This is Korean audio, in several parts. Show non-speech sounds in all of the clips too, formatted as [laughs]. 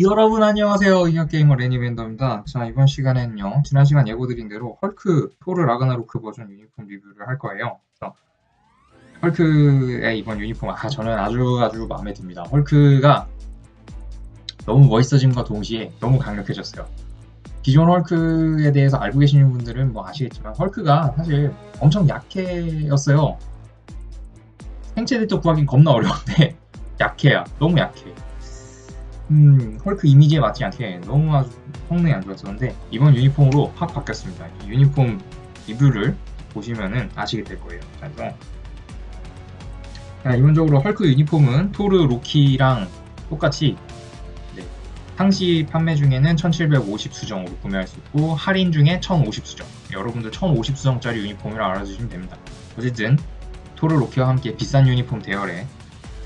여러분 안녕하세요. 인형게이머 레니밴더입니다. 자 이번 시간에는요. 지난 시간 예고드린 대로 헐크 토르 라그나로크 버전 유니폼 리뷰를 할 거예요. 헐크의 이번 유니폼 아 저는 아주 아주 마음에 듭니다. 헐크가 너무 멋있어짐과 동시에 너무 강력해졌어요. 기존 헐크에 대해서 알고 계시는 분들은 뭐 아시겠지만 헐크가 사실 엄청 약해였어요. 생체 데이터 구하긴 겁나 어려운데 [laughs] 약해요. 너무 약해. 음, 헐크 이미지에 맞지 않게 너무 아주 성능이 안 좋았었는데 이번 유니폼으로 확 바뀌었습니다. 이 유니폼 리뷰를 보시면은 아시게 될 거예요. 자, 그래서 자, 기본적으로 헐크 유니폼은 토르 로키랑 똑같이 네, 상시 판매 중에는 1750 수정으로 구매할 수 있고 할인 중에 1050 수정 여러분들 1050 수정짜리 유니폼이라 알아주시면 됩니다. 어쨌든 토르 로키와 함께 비싼 유니폼 대열에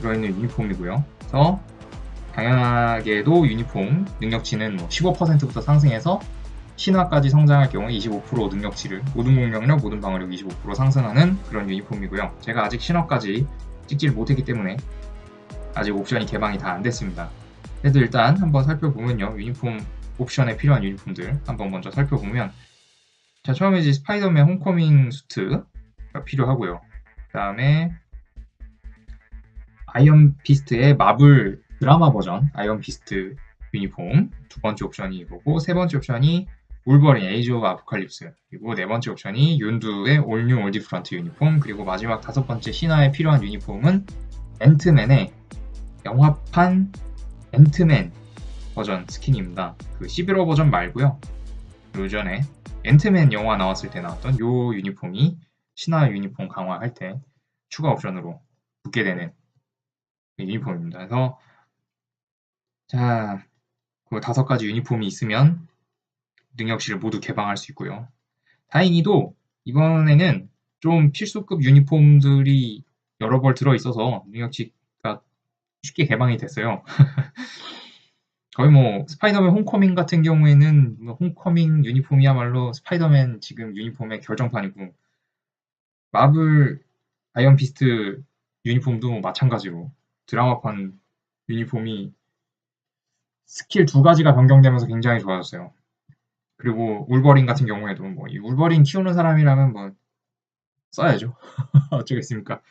들어있는 유니폼이고요. 그래서 당연하게도 유니폼 능력치는 뭐 15%부터 상승해서 신화까지 성장할 경우에 25% 능력치를 모든 공격력, 모든 방어력 25% 상승하는 그런 유니폼이고요. 제가 아직 신화까지 찍지를 못했기 때문에 아직 옵션이 개방이 다 안 됐습니다. 그래도 일단 한번 살펴보면요. 유니폼 옵션에 필요한 유니폼들 한번 먼저 살펴보면 자 처음에 이제 스파이더맨 홈커밍 수트가 필요하고요. 그 다음에 아이언 피스트의 마블 드라마 버전 아이언 피스트 유니폼 두 번째 옵션이 이거고 세 번째 옵션이 울버린 에이지 오브 아포칼립스 그리고 네 번째 옵션이 윤두의 올뉴 올디 프런트 유니폼 그리고 마지막 다섯 번째 신화에 필요한 유니폼은 앤트맨의 영화판 앤트맨 버전 스킨입니다. 그 11호 버전 말고요. 요전에 앤트맨 영화 나왔을 때 나왔던 요 유니폼이 신화 유니폼 강화할 때 추가 옵션으로 붙게 되는 유니폼입니다. 그래서 자, 그 다섯 가지 유니폼이 있으면 능력치를 모두 개방할 수 있고요. 다행히도 이번에는 좀 필수급 유니폼들이 여러 벌 들어있어서 능력치가 쉽게 개방이 됐어요. [laughs] 거의 뭐 스파이더맨 홈커밍 같은 경우에는 뭐 홈커밍 유니폼이야말로 스파이더맨 지금 유니폼의 결정판이고 마블 아이언 피스트 유니폼도 마찬가지로 드라마판 유니폼이 스킬 두 가지가 변경되면서 굉장히 좋아졌어요. 그리고 울버린 같은 경우에도 뭐 이 울버린 키우는 사람이라면 뭐 써야죠. [laughs] 어쩌겠습니까?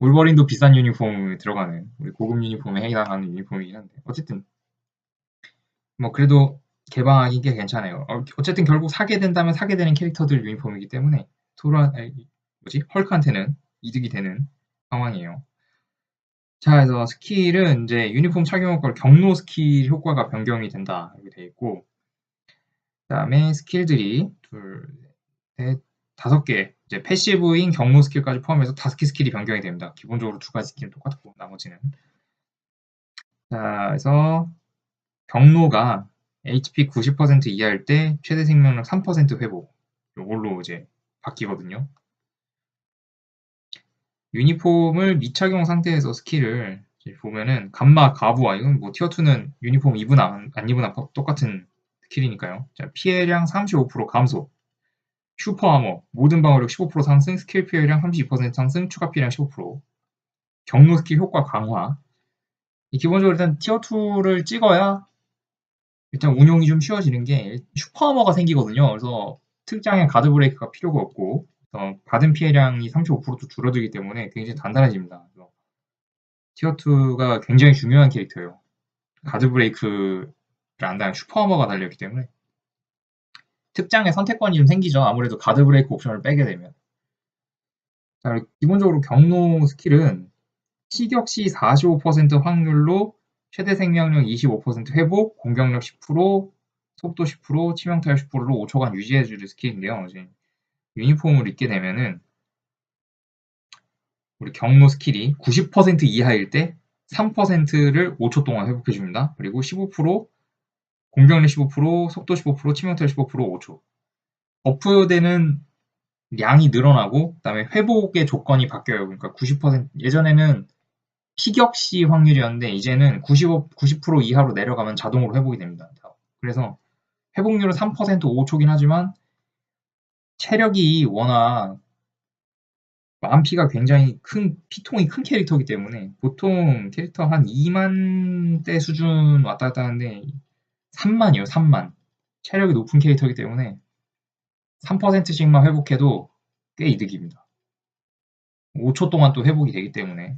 울버린도 비싼 유니폼에 들어가는 우리 고급 유니폼에 해당하는 유니폼이긴 한데 어쨌든 뭐 그래도 개방하기 꽤 괜찮아요. 어, 어쨌든 결국 사게 된다면 사게 되는 캐릭터들 유니폼이기 때문에 토라 뭐지 헐크한테는 이득이 되는 상황이에요. 자, 그래서 스킬은 이제 유니폼 착용 효과를 경로 스킬 효과가 변경이 된다. 이렇게 되어 있고, 그 다음에 스킬들이 둘, 넷, 다섯 개, 이제 패시브인 경로 스킬까지 포함해서 다섯 개 스킬이 변경이 됩니다. 기본적으로 두 가지 스킬은 똑같고, 나머지는. 자, 그래서 경로가 HP 90% 이하일 때 최대 생명력 3% 회복. 이걸로 이제 바뀌거든요. 유니폼을 미착용 상태에서 스킬을 보면은 감마 가부와 이건 뭐 티어2는 유니폼 입은 안, 안 입은 똑같은 스킬이니까요. 자, 피해량 35% 감소, 슈퍼 아머, 모든 방어력 15% 상승, 스킬 피해량 32% 상승, 추가 피해량 15%, 경로 스킬 효과 강화. 기본적으로 일단 티어2를 찍어야 일단 운용이 좀 쉬워지는 게 슈퍼 아머가 생기거든요. 그래서 특장의 가드 브레이크가 필요가 없고 어, 받은 피해량이 35%도 줄어들기 때문에 굉장히 단단해집니다. 티어2가 굉장히 중요한 캐릭터예요. 가드 브레이크를 안다면 슈퍼어머가 달려있기 때문에 특장의 선택권이 좀 생기죠. 아무래도 가드 브레이크 옵션을 빼게 되면. 자, 기본적으로 경로 스킬은 시격 시 45% 확률로 최대 생명력 25% 회복, 공격력 10%, 속도 10%, 치명타율 10%로 5초간 유지해주는 스킬인데요. 유니폼을 입게 되면은 우리 경로 스킬이 90% 이하일 때 3%를 5초 동안 회복해 줍니다. 그리고 15% 공격력 15%, 속도 15%, 치명타 15% 5초. 버프되는 양이 늘어나고 그다음에 회복의 조건이 바뀌어요. 그러니까 90% 예전에는 피격시 확률이었는데 이제는 95, 90% 이하로 내려가면 자동으로 회복이 됩니다. 그래서 회복률은 3% 5초긴 하지만 체력이 워낙 만피가 굉장히 큰 피통이 큰 캐릭터이기 때문에 보통 캐릭터 한 2만 대 수준 왔다 갔다 하는데 3만이요 3만. 체력이 높은 캐릭터이기 때문에 3%씩만 회복해도 꽤 이득입니다. 5초 동안 또 회복이 되기 때문에.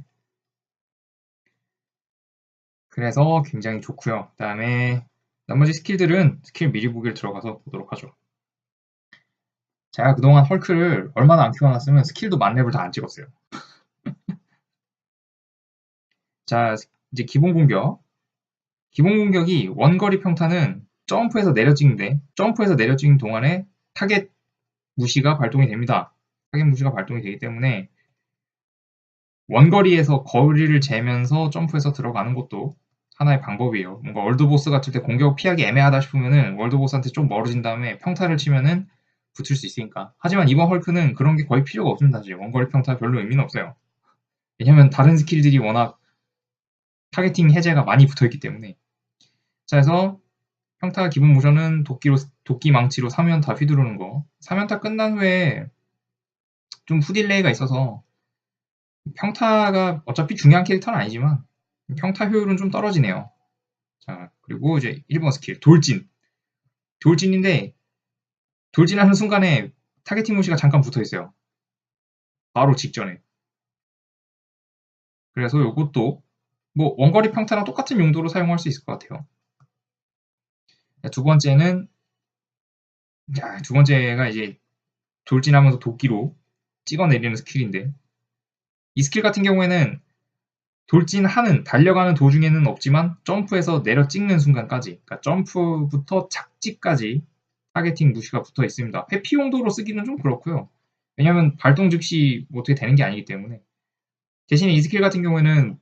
그래서 굉장히 좋고요. 그 다음에 나머지 스킬들은 스킬 미리 보기를 들어가서 보도록 하죠 제가 그동안 헐크를 얼마나 안 키워놨으면 스킬도 만렙을 다 안 찍었어요. [laughs] 자, 이제 기본 공격. 기본 공격이 원거리 평타는 점프해서 내려 찍는데, 점프해서 내려 찍는 동안에 타겟 무시가 발동이 됩니다. 타겟 무시가 발동이 되기 때문에 원거리에서 거리를 재면서 점프해서 들어가는 것도 하나의 방법이에요. 뭔가 월드보스 같을 때 공격 피하기 애매하다 싶으면은 월드보스한테 좀 멀어진 다음에 평타를 치면은 붙을 수 있으니까. 하지만 이번 헐크는 그런 게 거의 필요가 없습니다. 사실 원거리 평타 별로 의미는 없어요. 왜냐면 다른 스킬들이 워낙 타겟팅 해제가 많이 붙어 있기 때문에. 자, 그래서 평타 기본 모션은 도끼로, 도끼 망치로 3연타 휘두르는 거. 3연타 끝난 후에 좀 후딜레이가 있어서 평타가 어차피 중요한 캐릭터는 아니지만 평타 효율은 좀 떨어지네요. 자, 그리고 이제 1번 스킬, 돌진. 돌진인데 돌진하는 순간에 타겟팅 무시가 잠깐 붙어 있어요. 바로 직전에. 그래서 이것도 뭐 원거리 평타랑 똑같은 용도로 사용할 수 있을 것 같아요. 두 번째는 두 번째가 이제 돌진하면서 도끼로 찍어내리는 스킬인데 이 스킬 같은 경우에는 돌진하는 달려가는 도중에는 없지만 점프해서 내려 찍는 순간까지 그러니까 점프부터 착지까지 타겟팅 무시가 붙어 있습니다. 회피 용도로 쓰기는 좀 그렇고요. 왜냐하면 발동 즉시 뭐 어떻게 되는 게 아니기 때문에 대신에 이 스킬 같은 경우에는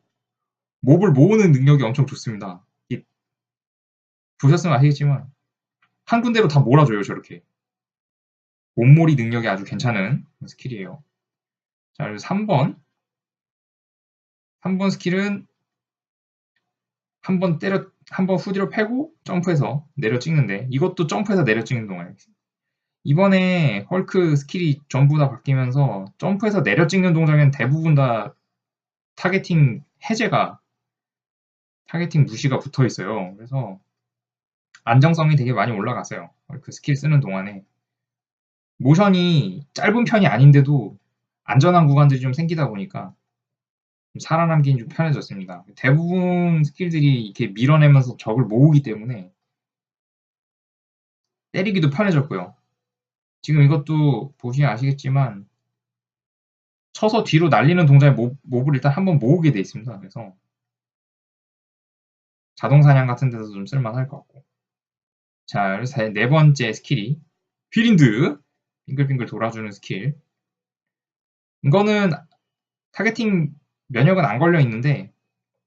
몹을 모으는 능력이 엄청 좋습니다. 보셨으면 아시겠지만 한 군데로 다 몰아줘요 저렇게 몸몰이 능력이 아주 괜찮은 스킬이에요. 자 그래서 3번 3번 스킬은 한 번 때려 한번 후디로 패고 점프해서 내려 찍는데 이것도 점프해서 내려 찍는 동안 이번에 헐크 스킬이 전부 다 바뀌면서 점프해서 내려 찍는 동작은 대부분 다 타겟팅 해제가 타겟팅 무시가 붙어 있어요. 그래서 안정성이 되게 많이 올라갔어요. 헐크 스킬 쓰는 동안에 모션이 짧은 편이 아닌데도 안전한 구간들이 좀 생기다 보니까 살아남기는 좀 편해졌습니다. 대부분 스킬들이 이렇게 밀어내면서 적을 모으기 때문에 때리기도 편해졌고요. 지금 이것도 보시면 아시겠지만 쳐서 뒤로 날리는 동작에 몹, 을 일단 한번 모으게 돼 있습니다. 그래서 자동 사냥 같은 데서 좀 쓸만할 것 같고 자, 그래서 네 번째 스킬이 휠린드 빙글빙글 돌아주는 스킬 이거는 타겟팅 면역은 안 걸려 있는데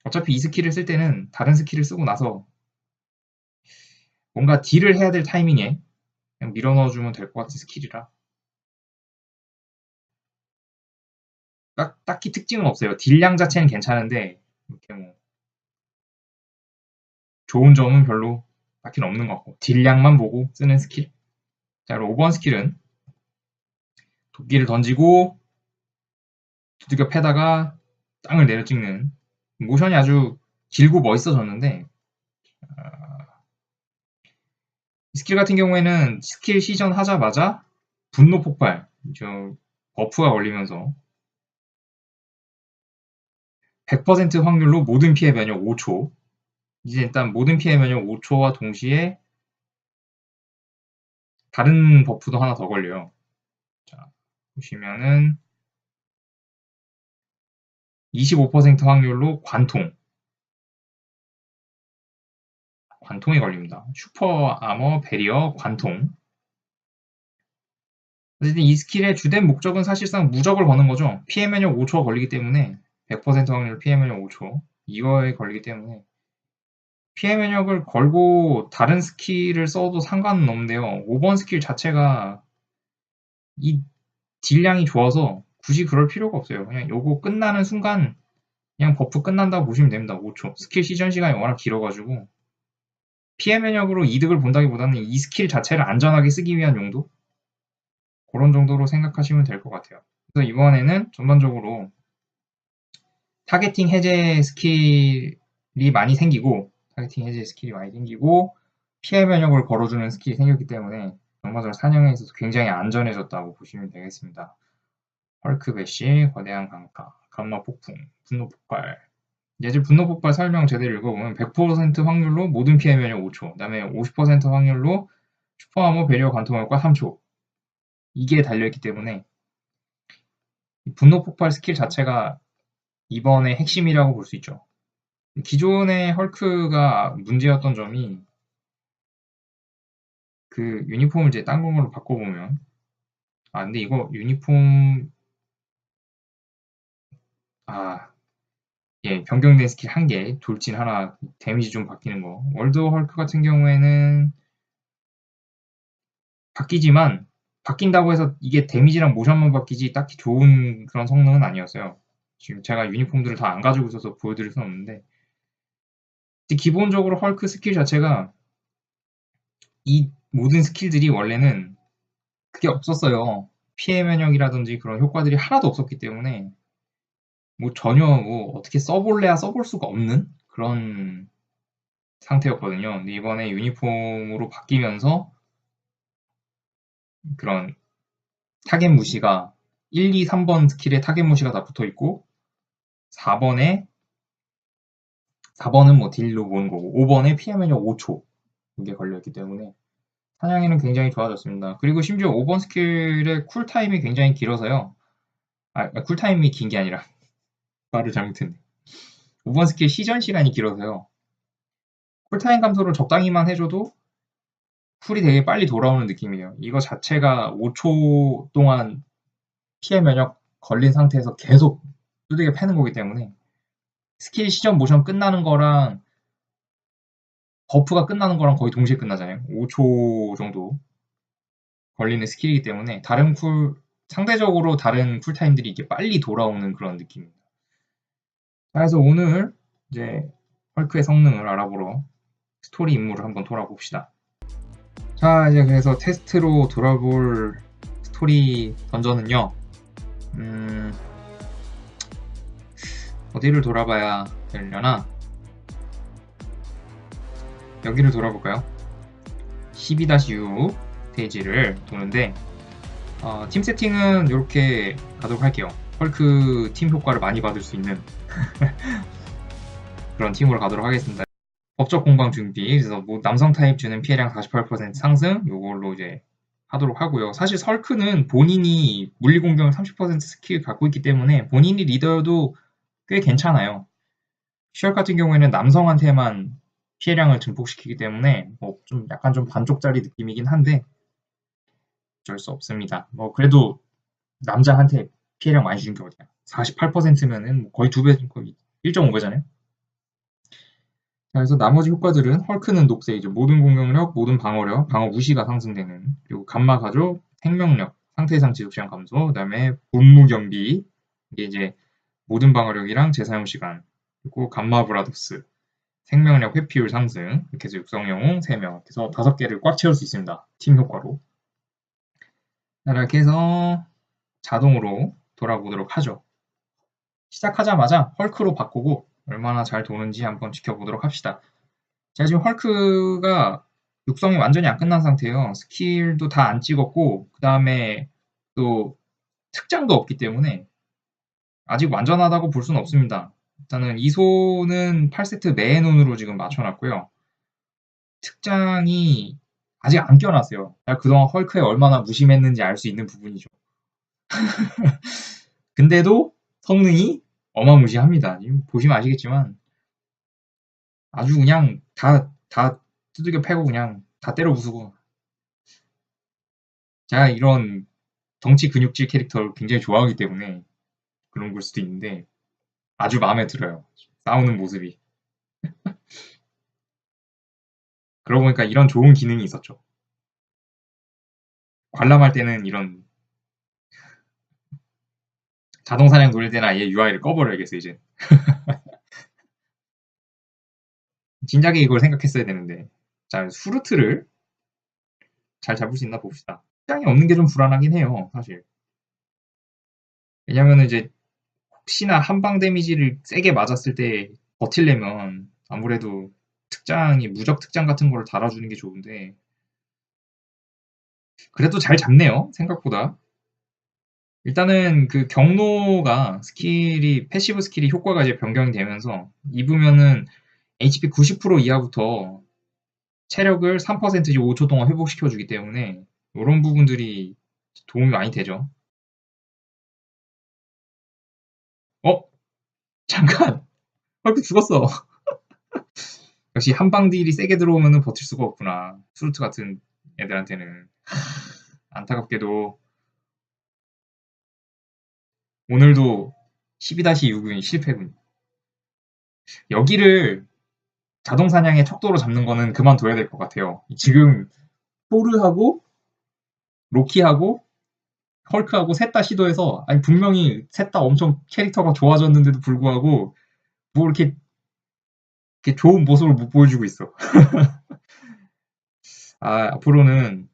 어차피 이 스킬을 쓸 때는 다른 스킬을 쓰고 나서 뭔가 딜을 해야 될 타이밍에 그냥 밀어 넣어주면 될 것 같은 스킬이라 딱, 딱히 특징은 없어요. 딜량 자체는 괜찮은데 이렇게 뭐 좋은 점은 별로 딱히는 없는 것 같고 딜량만 보고 쓰는 스킬 자 그럼 5번 스킬은 도끼를 던지고 두들겨 패다가 땅을 내려 찍는 모션이 아주 길고 멋있어졌는데 어, 스킬 같은 경우에는 스킬 시전하자마자 분노 폭발, 저 버프가 걸리면서 100% 확률로 모든 피해 면역 5초 이제 일단 모든 피해 면역 5초와 동시에 다른 버프도 하나 더 걸려요. 자, 보시면은 25% 확률로 관통 관통에 걸립니다. 슈퍼 아머 베리어 관통 어쨌든 이 스킬의 주된 목적은 사실상 무적을 거는 거죠. 피해 면역 5초가 걸리기 때문에 100% 확률 피해 면역 5초 이거에 걸리기 때문에 피해 면역을 걸고 다른 스킬을 써도 상관은 없는데요. 5번 스킬 자체가 이 딜량이 좋아서 굳이 그럴 필요가 없어요. 그냥 요거 끝나는 순간 그냥 버프 끝난다고 보시면 됩니다. 5초. 스킬 시전 시간이 워낙 길어가지고 피해 면역으로 이득을 본다기보다는 이 스킬 자체를 안전하게 쓰기 위한 용도? 그런 정도로 생각하시면 될 것 같아요. 그래서 이번에는 전반적으로 타겟팅 해제 스킬이 많이 생기고 타겟팅 해제 스킬이 많이 생기고 피해 면역을 걸어주는 스킬이 생겼기 때문에 전반적으로 사냥에 있어서 굉장히 안전해졌다고 보시면 되겠습니다. 헐크 배시, 거대한 강타, 감마 폭풍, 분노 폭발. 이제 분노 폭발 설명 제대로 읽어보면 100% 확률로 모든 피해 면역 5초, 그 다음에 50% 확률로 슈퍼하모 배리어 관통 효과 3초. 이게 달려있기 때문에 분노 폭발 스킬 자체가 이번의 핵심이라고 볼 수 있죠. 기존의 헐크가 문제였던 점이 그 유니폼을 이제 딴 걸로 바꿔보면 아 근데 이거 유니폼 아 예, 변경된 스킬 한 개, 돌진 하나, 데미지 좀 바뀌는 거. 월드 헐크 같은 경우에는 바뀌지만 바뀐다고 해서 이게 데미지랑 모션만 바뀌지 딱히 좋은 그런 성능은 아니었어요. 지금 제가 유니폼들을 다 안 가지고 있어서 보여드릴 수는 없는데 기본적으로 헐크 스킬 자체가 이 모든 스킬들이 원래는 그게 없었어요. 피해 면역이라든지 그런 효과들이 하나도 없었기 때문에 뭐 전혀 뭐 어떻게 써볼래야 써볼 수가 없는 그런 상태였거든요. 근데 이번에 유니폼으로 바뀌면서 그런 타겟 무시가 1, 2, 3번 스킬에 타겟 무시가 다 붙어 있고 4번에 4번은 뭐 딜로 보는 거고 5번에 피해 면역 5초 이게 걸려있기 때문에 사냥에는 굉장히 좋아졌습니다. 그리고 심지어 5번 스킬의 쿨타임이 굉장히 길어서요. 아, 쿨타임이 긴 게 아니라 말을 잘못했네. 5번 스킬 시전 시간이 길어서요. 쿨타임 감소를 적당히만 해줘도 쿨이 되게 빨리 돌아오는 느낌이에요. 이거 자체가 5초 동안 피해 면역 걸린 상태에서 계속 두들겨 패는 거기 때문에 스킬 시전 모션 끝나는 거랑 버프가 끝나는 거랑 거의 동시에 끝나잖아요. 5초 정도 걸리는 스킬이기 때문에 다른 쿨 상대적으로 다른 쿨타임들이 이게 빨리 돌아오는 그런 느낌입니다. 그래서 오늘 이제 헐크의 성능을 알아보러 스토리 임무를 한번 돌아봅시다. 자, 이제 그래서 테스트로 돌아볼 스토리 던전은요, 음, 어디를 돌아봐야 되려나? 여기를 돌아볼까요? 12-6 페이지를 도는데, 어, 팀 세팅은 이렇게 가도록 할게요. 헐크 팀 효과를 많이 받을 수 있는 [laughs] 그런 팀으로 가도록 하겠습니다. 법적 공방 준비, 그래서 뭐 남성 타입 주는 피해량 48% 상승, 요걸로 이제 하도록 하고요. 사실 설크는 본인이 물리 공격을 30% 스킬 갖고 있기 때문에 본인이 리더여도 꽤 괜찮아요. 슈얼 같은 경우에는 남성한테만 피해량을 증폭시키기 때문에 뭐 좀 약간 좀 반쪽짜리 느낌이긴 한데 어쩔 수 없습니다. 뭐 그래도 남자한테 피해량 많이 주는 게 어디야. 48%면은 뭐 거의 두 배, 거의 1.5배잖아요. 그래서 나머지 효과들은 헐크는 녹색이죠. 모든 공격력, 모든 방어력, 방어 무시가 상승되는 그리고 감마 가족, 생명력, 상태 이상 지속 시간 감소, 그다음에 분무 경비 이게 이제 모든 방어력이랑 재사용 시간 그리고 감마 브라더스 생명력 회피율 상승 이렇게 해서 육성 영웅 3명 그래서 5개를 꽉 채울 수 있습니다. 팀 효과로 이렇게 해서 자동으로 돌아보도록 하죠. 시작하자마자 헐크로 바꾸고 얼마나 잘 도는지 한번 지켜보도록 합시다. 제가 지금 헐크가 육성이 완전히 안 끝난 상태예요. 스킬도 다 안 찍었고 그 다음에 또 특장도 없기 때문에 아직 완전하다고 볼 수는 없습니다. 일단은 이소는 8세트 매논으로 지금 맞춰놨고요. 특장이 아직 안 껴놨어요. 그동안 헐크에 얼마나 무심했는지 알 수 있는 부분이죠. [laughs] 근데도 성능이 어마무시합니다. 보시면 아시겠지만 아주 그냥 다, 다 두들겨 패고 그냥 다 때려 부수고 제가 이런 덩치 근육질 캐릭터를 굉장히 좋아하기 때문에 그런 걸 수도 있는데 아주 마음에 들어요. 싸우는 모습이. [laughs] 그러고 보니까 이런 좋은 기능이 있었죠. 관람할 때는 이런 자동 사냥 돌릴 때는 아예 UI를 꺼버려야겠어 이제. [laughs] 진작에 이걸 생각했어야 되는데. 자, 수루트를 잘 잡을 수 있나 봅시다. 시장이 없는 게 좀 불안하긴 해요, 사실. 왜냐면은 이제 혹시나 한방 데미지를 세게 맞았을 때 버틸려면 아무래도 특장이 무적 특장 같은 걸 달아주는 게 좋은데 그래도 잘 잡네요 생각보다 일단은 그 경로가 스킬이 패시브 스킬이 효과가 이제 변경이 되면서 입으면은 HP 90% 이하부터 체력을 3%씩 5초 동안 회복시켜 주기 때문에 이런 부분들이 도움이 많이 되죠. 어? 잠깐! [laughs] 헐크 죽었어. [laughs] 역시 한방 딜이 세게 들어오면 버틸 수가 없구나. 수루트 같은 애들한테는. 안타깝게도 오늘도 12-6은 실패군. 여기를 자동 사냥의 척도로 잡는 거는 그만둬야 될 것 같아요. 지금 포르하고 로키하고 헐크하고 셋 다 시도해서 아니 분명히 셋 다 엄청 캐릭터가 좋아졌는데도 불구하고 뭐 이렇게, 이렇게 좋은 모습을 못 보여주고 있어. [laughs] 아, 앞으로는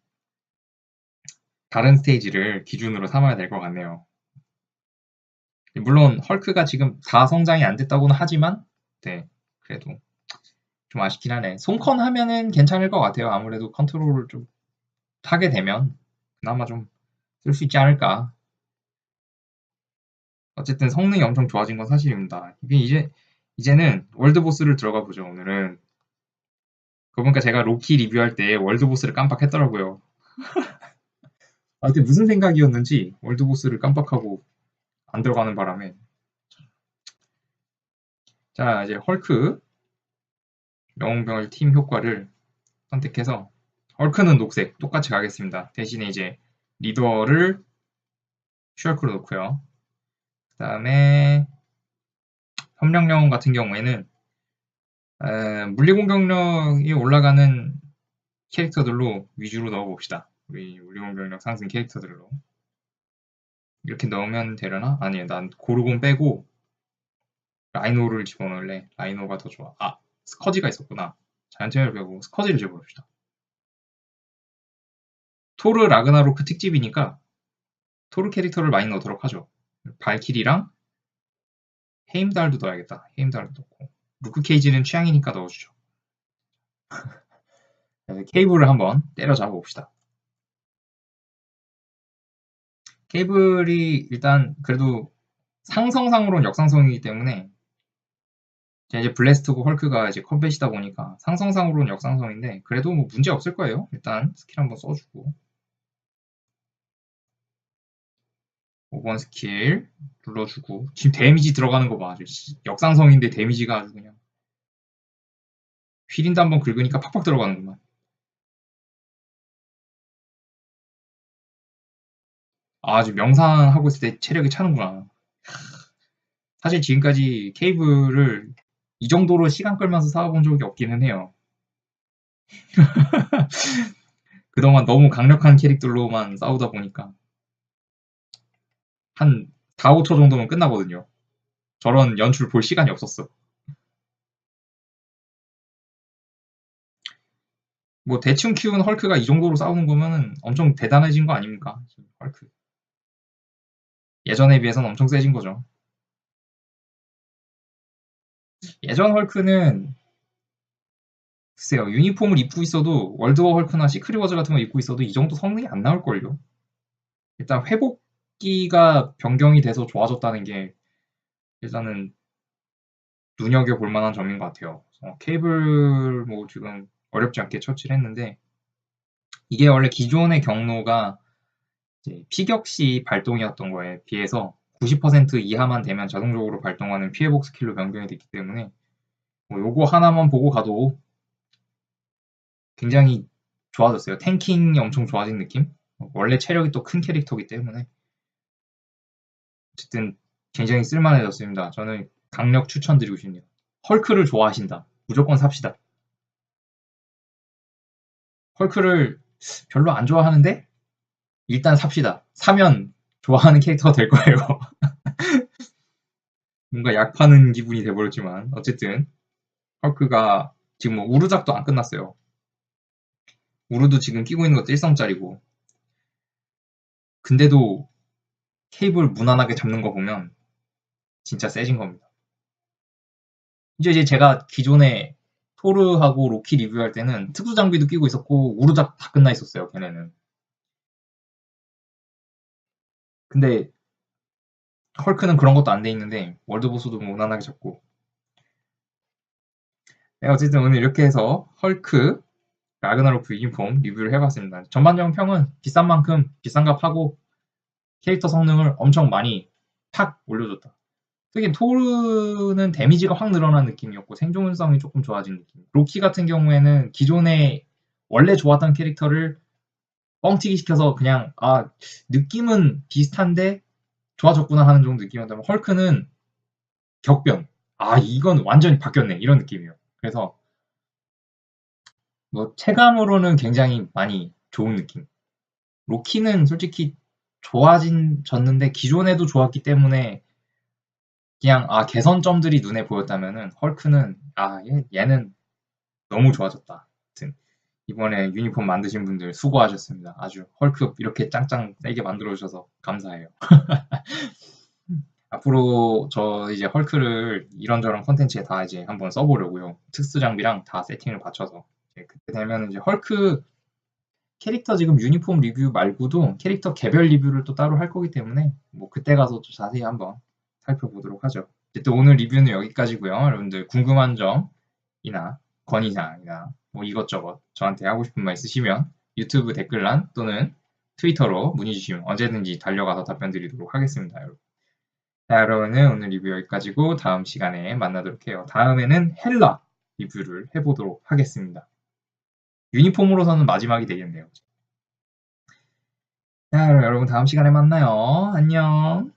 다른 스테이지를 기준으로 삼아야 될 것 같네요. 물론 헐크가 지금 다 성장이 안 됐다고는 하지만 네 그래도 좀 아쉽긴 하네. 손컨 하면은 괜찮을 것 같아요. 아무래도 컨트롤을 좀 하게 되면 그나마 좀 쓸 수 있지 않을까. 어쨌든 성능이 엄청 좋아진 건 사실입니다. 이게 이제 이제는 월드 보스를 들어가 보죠. 오늘은 그거 보니까 제가 로키 리뷰할 때 월드 보스를 깜빡했더라고요. [laughs] 아, 그때 무슨 생각이었는지 월드 보스를 깜빡하고 안 들어가는 바람에 자 이제 헐크 영웅병을 팀 효과를 선택해서 헐크는 녹색 똑같이 가겠습니다. 대신에 이제 리더를 슈얼크로 놓고요. 그 다음에 협력 영웅 같은 경우에는 에, 물리공격력이 올라가는 캐릭터들로 위주로 넣어봅시다. 우리 물리공격력 상승 캐릭터들로 이렇게 넣으면 되려나? 아니에요. 난 고르곤 빼고 라이노를 집어넣을래. 라이노가 더 좋아. 아, 스커지가 있었구나. 자이언트를 빼고 스커지를 집어넣읍시다. 토르 라그나로크 특집이니까 토르 캐릭터를 많이 넣도록 하죠. 발키리랑 헤임달도 넣어야겠다. 헤임달도 넣고 루크 케이지는 취향이니까 넣어주죠. [laughs] 케이블을 한번 때려잡아 봅시다. 케이블이 일단 그래도 상성상으로는 역상성이기 때문에 이제 블래스트고 헐크가 이제 컴뱃이다 보니까 상성상으로는 역상성인데 그래도 뭐 문제 없을 거예요. 일단 스킬 한번 써주고 5번 스킬 눌러주고 지금 데미지 들어가는 거 봐. 역상성인데 데미지가 아주 그냥 휘린드 한번 긁으니까 팍팍 들어가는구만. 아, 주 명상하고 있을 때 체력이 차는구나. 사실 지금까지 케이블을 이 정도로 시간 끌면서 싸워본 적이 없기는 해요. [laughs] 그동안 너무 강력한 캐릭터로만 싸우다 보니까 한 4, 5초 정도면 끝나거든요. 저런 연출 볼 시간이 없었어. 뭐 대충 키운 헐크가 이 정도로 싸우는 거면 엄청 대단해진 거 아닙니까? 헐크. 예전에 비해서는 엄청 세진 거죠. 예전 헐크는 글쎄요 유니폼을 입고 있어도 월드워 헐크나 시크릿 워즈 같은 거 입고 있어도 이 정도 성능이 안 나올걸요. 일단 회복기가 변경이 돼서 좋아졌다는 게 일단은 눈여겨 볼 만한 점인 것 같아요. 어, 케이블 뭐 지금 어렵지 않게 처치를 했는데 이게 원래 기존의 경로가 피격시 발동이었던 거에 비해서 90% 이하만 되면 자동적으로 발동하는 피해복 스킬로 변경이 됐기 때문에 뭐 요거 하나만 보고 가도 굉장히 좋아졌어요. 탱킹이 엄청 좋아진 느낌? 원래 체력이 또 큰 캐릭터이기 때문에 어쨌든 굉장히 쓸만해졌습니다. 저는 강력 추천드리고 싶네요. 헐크를 좋아하신다. 무조건 삽시다. 헐크를 별로 안 좋아하는데 일단 삽시다. 사면 좋아하는 캐릭터가 될 거예요. [laughs] 뭔가 약 파는 기분이 돼버렸지만 어쨌든 헐크가 지금 뭐 우르작도 안 끝났어요. 우르도 지금 끼고 있는 것도 1성짜리고 근데도 케이블 무난하게 잡는 거 보면 진짜 세진 겁니다. 이제 이제 제가 기존에 토르하고 로키 리뷰할 때는 특수 장비도 끼고 있었고 우르작 다 끝나 있었어요. 걔네는. 근데 헐크는 그런 것도 안 돼 있는데 월드 보스도 무난하게 잡고 네, 어쨌든 오늘 이렇게 해서 헐크 라그나로크 유니폼 리뷰를 해봤습니다. 전반적인 평은 비싼 만큼 비싼 값 하고 캐릭터 성능을 엄청 많이 팍 올려줬다. 특히 토르는 데미지가 확 늘어난 느낌이었고 생존성이 조금 좋아진 느낌. 로키 같은 경우에는 기존에 원래 좋았던 캐릭터를 뻥튀기 시켜서 그냥 아 느낌은 비슷한데 좋아졌구나 하는 정도 느낌이었다면 헐크는 격변. 아 이건 완전히 바뀌었네 이런 느낌이에요. 그래서 뭐 체감으로는 굉장히 많이 좋은 느낌. 로키는 솔직히 좋아진 졌는데 기존에도 좋았기 때문에 그냥 아 개선점들이 눈에 보였다면은 헐크는 아 얘, 얘는 너무 좋아졌다. 이번에 유니폼 만드신 분들 수고하셨습니다. 아주 헐크 이렇게 짱짱 세게 만들어 주셔서 감사해요. [laughs] 앞으로 저 이제 헐크를 이런저런 컨텐츠에 다 이제 한번 써보려고요. 특수 장비랑 다 세팅을 맞춰서 그때 되면 이제 헐크 캐릭터 지금 유니폼 리뷰 말고도 캐릭터 개별 리뷰를 또 따로 할 거기 때문에 뭐 그때 가서 또 자세히 한번 살펴보도록 하죠. 어쨌든 오늘 리뷰는 여기까지고요. 여러분들 궁금한 점이나 건의사항이나 뭐 이것저것 저한테 하고 싶은 말 있으시면 유튜브 댓글란 또는 트위터로 문의 주시면 언제든지 달려가서 답변 드리도록 하겠습니다. 여러분. 자, 여러분은 오늘 리뷰 여기까지고 다음 시간에 만나도록 해요. 다음에는 헬라 리뷰를 해보도록 하겠습니다. 유니폼으로서는 마지막이 되겠네요. 자, 여러분 다음 시간에 만나요. 안녕.